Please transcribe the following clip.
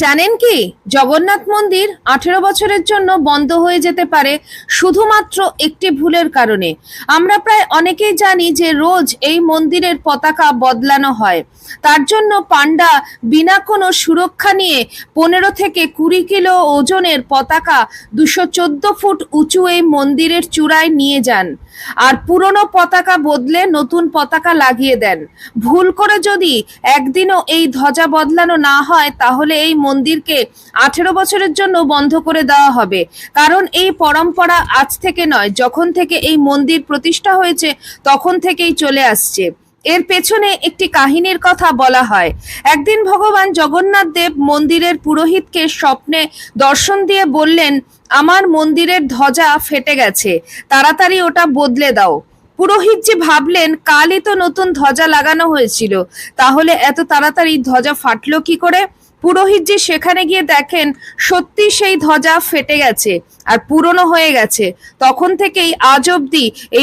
জানেন কি? জগন্নাথ মন্দির আঠেরো বছরের জন্য বন্ধ হয়ে যেতে পারে শুধুমাত্র একটি ভুলের কারণে। আমরা প্রায় অনেকেই জানি যে রোজ এই মন্দিরের পতাকা বদলানো হয়। তার জন্য পান্ডা বিনা কোনো সুরক্ষা নিয়ে পনেরো থেকে কুড়ি কিলো ওজনের পতাকা দুশো চোদ্দ ফুট উঁচু এই মন্দিরের চূড়ায় নিয়ে যান। আর পুরনো পতাকা বদলে নতুন পতাকা লাগিয়ে দেন। ভুল করে যদি একদিনও এই ধ্বজা বদলানো না হয়, তাহলে এই মন্দিরকে আঠেরো বছরের জন্য বন্ধ করে দেওয়া হবে। কারণ এই পরম্পরা আজ থেকে নয়, যখন থেকে এই মন্দির প্রতিষ্ঠা হয়েছে, তখন থেকেই চলে আসছে। এর পেছনে একটি কাহিনীর কথা বলা হয়। একদিন ভগবান জগন্নাথ দেব মন্দিরের পুরোহিতকে স্বপ্নে দর্শন দিয়ে বললেন, আমার মন্দিরের ধ্বজা ফেটে গেছে, তাড়াতাড়ি ওটা বদলে দাও। পুরোহিত যে ভাবলেন, কালই তো নতুন ধ্বজা লাগানো হয়েছিল, তাহলে এত তাড়াতাড়ি ধ্বজা ফাটলো কি করে? পুরোহিত যে সেখানে গিয়ে দেখেন সত্যি সেই ধ্বজা ফেটে গেছে আর পুরনো হয়ে গেছে, তখন থেকেই আজ অব্দি